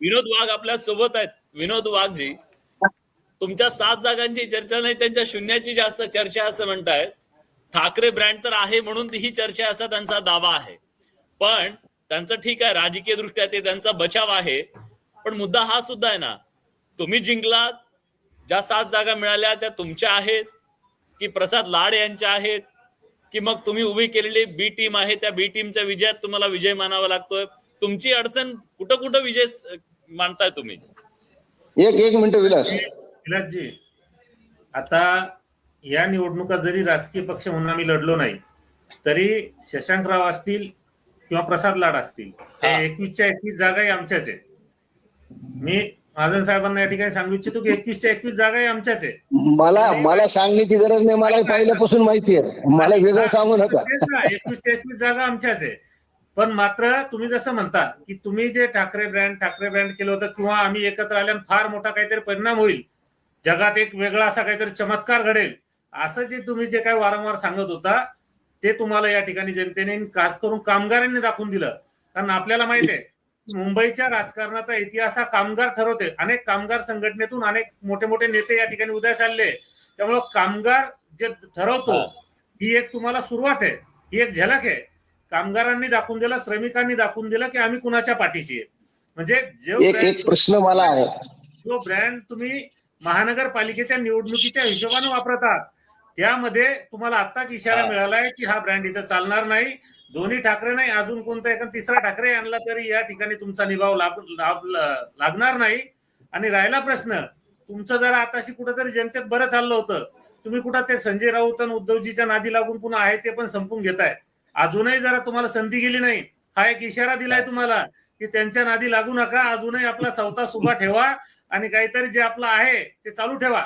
विनोद वाघ आपल्यासोबत आहेत. विनोद वाघजी तुमच्या सात जागांची चर्चा नाही त्यांच्या शून्याची जास्त चर्चा असं म्हणतायत. ठाकरे ब्रँड तर आहे म्हणून ही चर्चा असा त्यांचा दावा आहे. पण त्यांचं ठीक आहे राजकीय दृष्ट्या ते त्यांचा बचाव आहे. पण मुद्दा हा सुद्धा आहे ना तुम्ही जिंकलात ज्या सात जागा मिळाल्या त्या तुमच्या आहेत की प्रसाद लाड यांच्या आहेत की मग तुम्ही उभी केलेली बी टीम आहे त्या बी टीमच्या विजयात तुम्हाला विजय मानावा लागतोय. तुमची अडचण कुठं कुठं विजय मानताय तुम्ही? एक एक मिनिट विलास. विलासजी आता या निवडणुका जरी राजकीय पक्ष म्हणून आम्ही लढलो नाही तरी शशांकराव असतील किंवा प्रसाद लाड असतील एकवीसच्या एकवीस जागाही आमच्याच आहेत. मी महाजन साहेबांना या ठिकाणी सांगू इच्छितो की एकवीसच्या एकवीस जागाही आमच्याच आहे मला मला सांगण्याची गरज नाही मला पहिल्यापासून माहिती आहे. मला वेगळं सांगू नका. एकवीस एकवीस जागा आमच्याच आहे पण मात्र तुम्ही जसं म्हणता की तुम्ही जे ठाकरे ब्रँड ठाकरे ब्रँड केलं होतं किंवा आम्ही एकत्र आल्यानं फार मोठा काहीतरी परिणाम होईल. जगात एक वेगळा असा काहीतरी चमत्कार घडेल. असं जे तुम्ही जे काही वारंवार सांगत होता ते तुम्हाला या ठिकाणी जनतेने खास करून कामगारांनी दाखवून दिलं. कारण आपल्याला माहीत आहे मुंबईच्या राजकारणाचा इतिहास हा कामगार ठरवते. अनेक कामगार संघटनेतून अनेक मोठे मोठे नेते या ठिकाणी उदयास आले त्यामुळं कामगार जे ठरवतो ही एक तुम्हाला सुरुवात आहे. ही एक झलक आहे. कामगारांनी दाखवून दिलं श्रमिकांनी दाखवून दिलं की आम्ही कुणाच्या पाठीशी आहे? म्हणजे जो प्रश्न मला आहे. जो ब्रँड तुम्ही महानगरपालिकेच्या निवडणुकीच्या हिशोबाने वापरत आहात त्यामध्ये तुम्हाला आत्ताच इशारा. मिळालाय की हा ब्रँड इथं चालणार नाही. दोन्ही ठाकरे नाही अजून कोणता एका तिसरा ठाकरे आणला तरी या ठिकाणी तुमचा निभाव लागणार नाही. आणि राहिला प्रश्न तुमचं जरा आताशी कुठेतरी जनतेत बरं चाललं होतं. तुम्ही कुठं ते संजय राऊत आणि उद्धवजीच्या नादी लागून पुन्हा आहे ते पण संपून घेताय. अजूनही जरा तुम्हाला संधी गेली नाही. हा एक इशारा दिलाय तुम्हाला की त्यांच्या नादी लागू नका अजूनही आपला सवता सुभा ठेवा आणि काहीतरी जे आपलं आहे ते चालू ठेवा.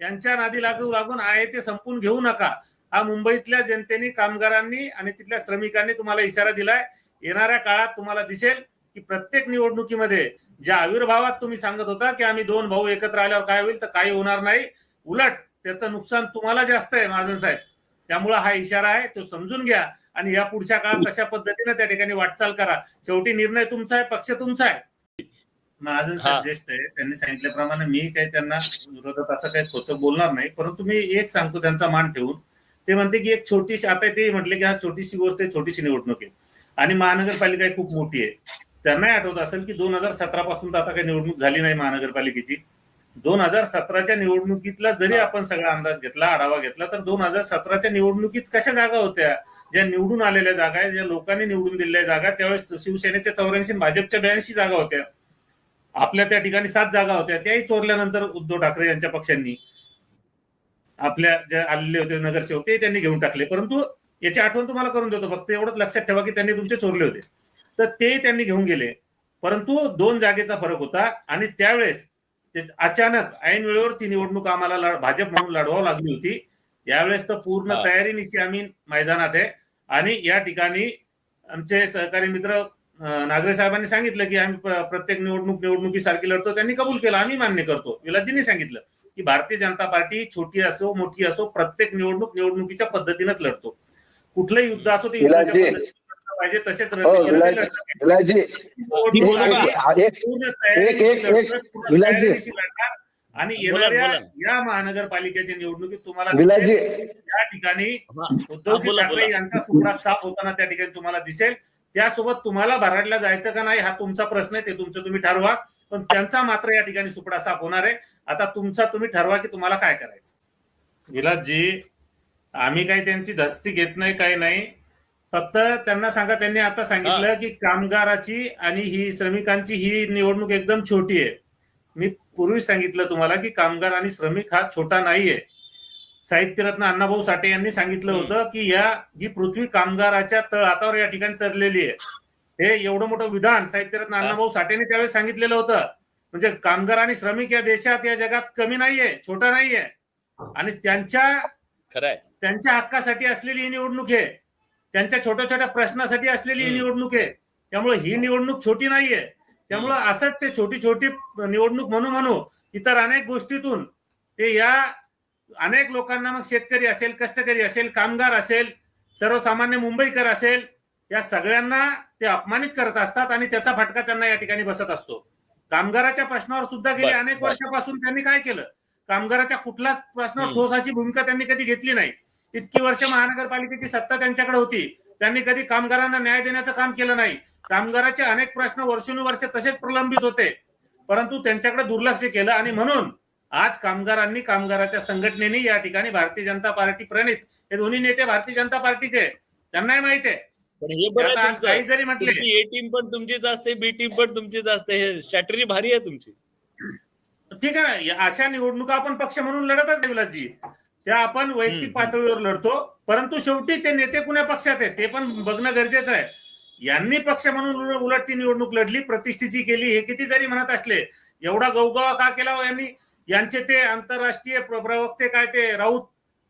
यांच्या नादी लागू लागून आहे ते संपून घेऊ नका. हा मुंबईतल्या जनतेने कामगारांनी आणि तिथल्या श्रमिकांनी तुम्हाला इशारा दिलाय. येणाऱ्या काळात तुम्हाला दिसेल की प्रत्येक निवडणुकीमध्ये ज्या आविर्भावात तुम्ही सांगत होता की आम्ही दोन भाऊ एकत्र आल्यावर काय होईल तर काही होणार नाही उलट त्याचं नुकसान तुम्हाला जास्त आहे महाजन साहेब. त्यामुळे हा इशारा आहे तो समजून घ्या. आणि या पुढच्या काळात तशा पद्धतीने त्या ठिकाणी वाटचाल करा. शेवटी निर्णय तुमचा आहे पक्ष तुमचा आहे. हा. साहेब ज्येष्ठ आहे त्यांनी सांगितल्याप्रमाणे मी काही त्यांना विरोधात असं काही खोचक बोलणार नाही परंतु मी एक सांगतो त्यांचा मान ठेवून. ते म्हणते की एक छोटीशी आता ते म्हटले की हा छोटीशी गोष्ट आहे छोटीशी निवडणूक आहे. आणि महानगरपालिका ही खूप मोठी आहे. त्यांनाही आठवत असेल की दोन हजार सतरा पासून तर आता काही निवडणूक झाली नाही महानगरपालिकेची. दोन हजार सतराच्या निवडणुकीतला जरी आपण सगळा अंदाज घेतला आढावा घेतला तर दोन हजार सतराच्या निवडणुकीत कशा जागा होत्या? ज्या निवडून आलेल्या जागा आहेत ज्या लोकांनी निवडून दिलेल्या जागा त्यावेळेस शिवसेनेच्या चौऱ्याऐंशी भाजपच्या ब्याऐंशी जागा होत्या. आपल्या त्या ठिकाणी सात जागा होत्या. त्याही चोरल्यानंतर उद्धव ठाकरे यांच्या पक्षांनी आपल्या ज्या आलेले होते नगरसेवक ते त्यांनी घेऊन टाकले. परंतु याची आठवण तुम्हाला करून देतो. फक्त एवढंच लक्षात ठेवा की त्यांनी तुमचे चोरले होते. तर ते त्यांनी घेऊन गेले. परंतु दोन जागेचा फरक होता आणि त्यावेळेस ते अचानक ऐन वेळेवर ती निवडणूक आम्हाला भाजप म्हणून लढवावं लागली होती. यावेळेस तर पूर्ण. तयारीनिशी आम्ही मैदानात आहे. आणि या ठिकाणी आमचे सहकारी मित्र नागरे साहेबांनी सांगितलं की आम्ही प्र- प्रत्येक निवडणूक निवडणुकीसारखी लढतो. त्यांनी कबूल केलं. आम्ही मान्य करतो. विलासजींनी सांगितलं की भारतीय जनता पार्टी छोटी असो मोठी असो प्रत्येक निवडणूक निवडणुकीच्या पद्धतीनेच लढतो. कुठलंही युद्ध असो ते युद्धाच्या. पद्धतीने पाहिजे तसेच हो. आणि येणाऱ्या. या महानगरपालिकेच्या निवडणुकीत तुम्हाला या ठिकाणी बोला, ठाकरे. यांचा सुपडा साफ होताना त्या ठिकाणी तुम्हाला दिसेल त्यासोबत तुम्हाला भराडला जायचं का नाही हा तुमचा प्रश्न आहे ते तुमचं तुम्ही ठरवा पण त्यांचा मात्र या ठिकाणी सुपडा साफ होणार आहे आता तुमचा तुम्ही ठरवा की तुम्हाला काय करायचं विलासजी आम्ही काही त्यांची धस्ती घेत नाही काही नाही फक्त त्यांना सांगा त्यांनी आता सांगितलं की कामगाराची आणि ही श्रमिकांची ही निवडणूक एकदम छोटी आहे. मी पूर्वी सांगितलं तुम्हाला की कामगार आणि श्रमिक हा छोटा नाहीये. साहित्यरत्न अण्णाभाऊ साठे यांनी सांगितलं. होतं की या ही पृथ्वी कामगाराच्या तळहातावर या ठिकाणी तरलेली आहे. हे एवढं मोठं विधान साहित्यरत्न अण्णाभाऊ साठेने त्यावेळेस सांगितलेलं होतं. म्हणजे कामगार आणि श्रमिक या देशात या जगात कमी नाहीये छोटा नाहीये. आणि त्यांच्या खरंय. त्यांच्या हक्कासाठी असलेली ही निवडणूक आहे. त्यांच्या छोट्या छोट्या प्रश्नासाठी असलेली ही. निवडणूक आहे त्यामुळे ही निवडणूक छोटी नाहीये त्यामुळं असंच ते छोटी छोटी निवडणूक म्हणू म्हणू इतर अनेक गोष्टीतून ते या अनेक लोकांना मग शेतकरी असेल कष्टकरी असेल कामगार असेल सर्वसामान्य मुंबईकर असेल या सगळ्यांना ते अपमानित करत असतात आणि त्याचा फटका त्यांना या ठिकाणी बसत असतो कामगाराच्या प्रश्नावर सुद्धा गेले अनेक. वर्षापासून त्यांनी काय केलं कामगाराच्या कुठल्याच प्रश्नावर. ठोस अशी भूमिका त्यांनी कधी घेतली नाही इतकी वर्ष महानगरपालिकेची सत्ता त्यांच्याकडे होती. त्यांनी कधी कामगारांना न्याय देण्याचं काम केलं नाही. कामगाराचे अनेक प्रश्न वर्षानुवर्ष तसेच प्रलंबित होते. परंतु त्यांच्याकडे दुर्लक्ष केलं आणि म्हणून आज कामगारांनी कामगाराच्या संघटनेने या ठिकाणी भारतीय जनता पार्टी प्रणित. हे दोन्ही नेते भारतीय जनता पार्टीचे. त्यांनाही माहिती आहे. हे काही. जरी म्हटले ए टीम पण तुमचीच असते बी टीम पण तुमचीच असते. हे स्ट्रॅटजी भारी आहे तुमची. ठीक आहे ना. अशा निवडणुका आपण पक्ष म्हणून लढतच नाही विलासजी. त्या आपण वैयक्तिक. पातळीवर लढतो परंतु शेवटी ते नेते कुण्या पक्षात आहेत ते पण बघणं गरजेचं आहे. यांनी पक्ष म्हणून उल- उलट ती निवडणूक लढली प्रतिष्ठेची केली हे किती जरी म्हणत असले एवढा गौगवा का केला हो यांनी? यांचे ते आंतरराष्ट्रीय प्र- प्रवक्ते काय ते राऊत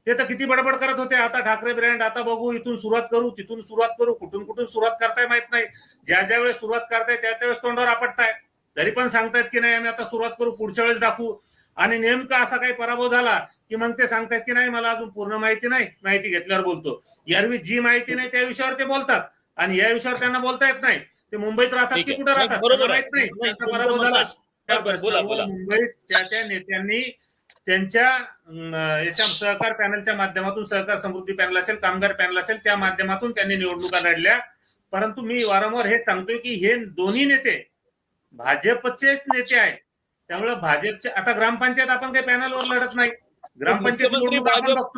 ते तर किती बडबड करत होते आता ठाकरे ब्रँड आता बघू इथून सुरुवात करू तिथून सुरुवात करू कुठून कुठून सुरुवात करताय माहीत नाही. ज्या ज्या वेळेस सुरुवात करताय त्या त्यावेळेस तोंडावर आपटताय. तरी पण सांगतायत की नाही आम्ही आता सुरुवात करू पुढच्या वेळेस दाखवू. आणि नेमका असा काही पराभव झाला की मग ते सांगतायत की नाही मला अजून पूर्ण माहिती नाही माहिती घेतल्यावर बोलतो. यारवी जी माहिती नाही त्या विषयावर ते बोलतात. आणि या विषयावर त्यांना बोलता येत नाही. ते मुंबईत राहतात की. कुठे राहतात. माहीत नाही. त्यांचा पराभव झाला. मुंबईत त्या त्या नेत्यांनी त्यांच्या याच्या सहकार पॅनलच्या माध्यमातून सहकार समृद्धी पॅनल असेल कामगार पॅनल असेल त्या माध्यमातून त्यांनी निवडणुका लढल्या. परंतु मी वारंवार हे सांगतोय की हे दोन्ही नेते भाजपचेच नेते आहेत. त्यामुळे भाजपचे आता ग्रामपंचायत आपण काही पॅनलवर लढत नाही.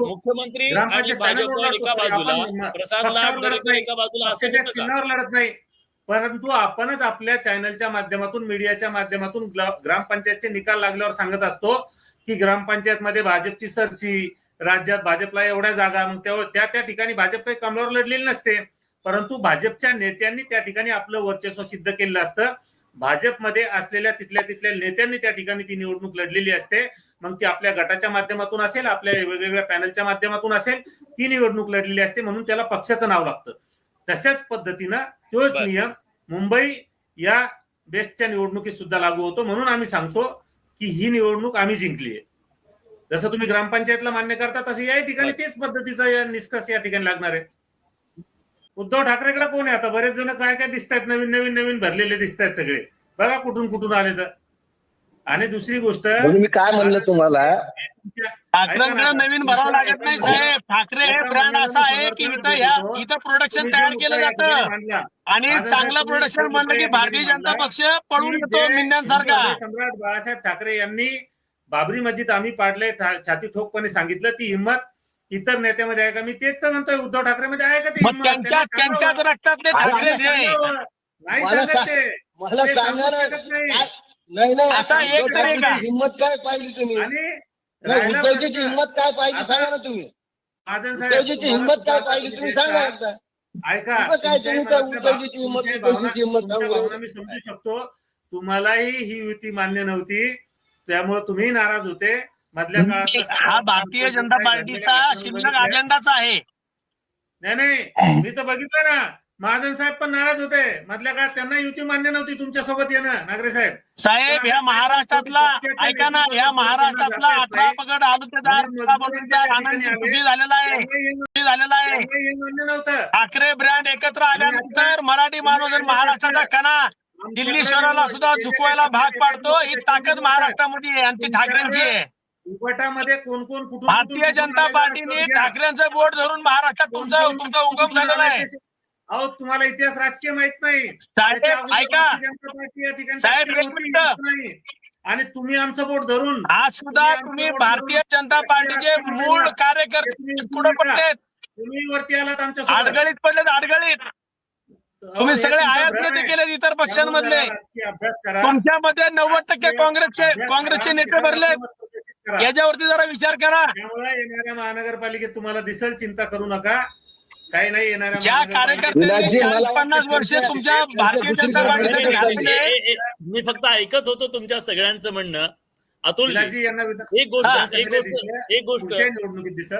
मुख्यमंत्री भाजप आणि भाजप एका. बाजूला प्रसाद लाड. एका बाजूला? चिन्हावर लढत नाही परंतु आपणच आपल्या चॅनलच्या माध्यमातून मीडियाच्या माध्यमातून ग्रामपंचायतचे निकाल लागल्यावर सांगत असतो की ग्रामपंचायत मध्ये भाजपची सरशी राज्यात भाजपला एवढ्या जागा मग त्या त्या त्या ठिकाणी भाजप काही कमलावर लढलेली नसते परंतु भाजपच्या नेत्यांनी त्या ठिकाणी आपलं वर्चस्व सिद्ध केलेलं असतं भाजपमध्ये असलेल्या तिथल्या तिथल्या नेत्यांनी त्या ठिकाणी ती निवडणूक लढलेली असते मग ती आपल्या गटाच्या माध्यमातून असेल आपल्या वेगवेगळ्या पॅनलच्या माध्यमातून असेल ती निवडणूक लढलेली असते म्हणून त्याला पक्षाचं नाव लागतं. तशाच पद्धतीनं तोच. नियम मुंबई या बेस्टच्या निवडणुकीत सुद्धा लागू होतो म्हणून आम्ही सांगतो की ही निवडणूक आम्ही जिंकली आहे. जसं तुम्ही ग्रामपंचायतला मान्य करता तसं या ठिकाणी तेच पद्धतीचा या निष्कर्ष या ठिकाणी लागणार आहे. उद्धव ठाकरेकडे कोण आहे आता? बरेच जण काय काय दिसत आहेत नवीन नवीन नवीन भरलेले दिसत आहेत सगळे. बघा कुठून कुठून आले तर. आणि दुसरी गोष्ट म्हणून मी काय म्हणलं तुम्हाला? ठाकरेंना नवीन भरावं लागत नाही साहेब. ठाकरे हे ब्रँड असा आहे की इथं ह्या इथं प्रोडक्शन तयार केलं जातं. मांडला, आणि चांगलं प्रोडक्शन म्हणलं की भारतीय जनता पक्ष पळून की येतो मिंद्यांसारखा. सम्राट बाळासाहेब ठाकरे यांनी बाबरी मस्जिद आम्ही पाडले छाती ठोकपणे सांगितलं ती हिंमत इतर नेत्यामध्ये आहे का? मी तेच तर म्हणतोय उद्धव ठाकरेमध्ये आहे का ती त्यांच्या. त्यांच्याच ठाकरे सांगावं. नाही मला सांगत ते. नाही. काय- नाही? ठाकरेची हिंमत काय पाहिली तुम्ही? आणि नाही उद्धवजीची हिंमत काय आता- सांगा ना तुम्ही. उद्धवजीची हिंमत काय पाहिली तुम्ही. सांगा एकदा. ऐका काय तुम्ही त्या उद्धवजीची हिंमत, उद्धवजीची हिंमत सांगू. मी समजू शकतो. तुम्हालाही ही युती मान्य नव्हती. त्यामुळे तुम्ही नाराज होते. मधल्या काळात हा भारतीय जनता पार्टीचा शिल्लक अजेंडाच आहे. नाही नाही. मी तर बघितलं ना. महाजन साहेब पण नाराज होते. मधल्या काळात त्यांना युती मान्य नव्हती तुमच्यासोबत येणं नागरे साहेब. साहेब ह्या महाराष्ट्रातला ऐका ना ह्या महाराष्ट्रातला अठरा पगड आलुतेदार झालेला आहे. सुखी झालेला आहे. त्यांना मान्य नव्हतं. ठाकरे ब्रँड एकत्र आल्यानंतर मराठी माणूस महाराष्ट्राचा कणा दिल्ली शहराला सुद्धा झुकवायला भाग पाडतो. ही ताकद महाराष्ट्रामध्ये आहे आणि ती ठाकरेंची आहे. उपटामध्ये कोण कोण कुठून भारतीय जनता पार्टीने. ठाकरेंचं बोट धरून महाराष्ट्रात तुमचा तुमचा उगम झालेला आहे. अहो तुम्हाला इतिहास राजकीय माहीत नाही. ठिकाणी. आणि तुम्ही आमचं बोट धरून आज सुद्धा तुम्ही भारतीय जनता पार्टीचे मूळ कार्यकर्ते पुढे पडलेत? तुम्ही वरती आलात आमच्या. अडगळीत पडलेत अडगळीत तुम्ही सगळे आयात नेते. केलेत इतर पक्षांमधले. तुमच्यामध्ये नव्वद टक्के काँग्रेसचे काँग्रेसचे नेते करा. याच्यावरती जरा विचार करा. त्यामुळे येणाऱ्या महानगरपालिकेत तुम्हाला दिसल चिंता करू नका. काही नाही येणाऱ्या ज्या कार्यकर्त्यांनी विलासजी, मला चाळीस पन्नास वर्ष तुमच्या भारतीय जनता घातले ए- ए- मी फक्त ऐकत होतो तुमच्या सगळ्यांचं म्हणणं. अतुल विलासजी यांना विधान- एक गोष्ट हा, एक गोष्ट एक गोष्ट. पुढच्या निवडणुकीत दिसल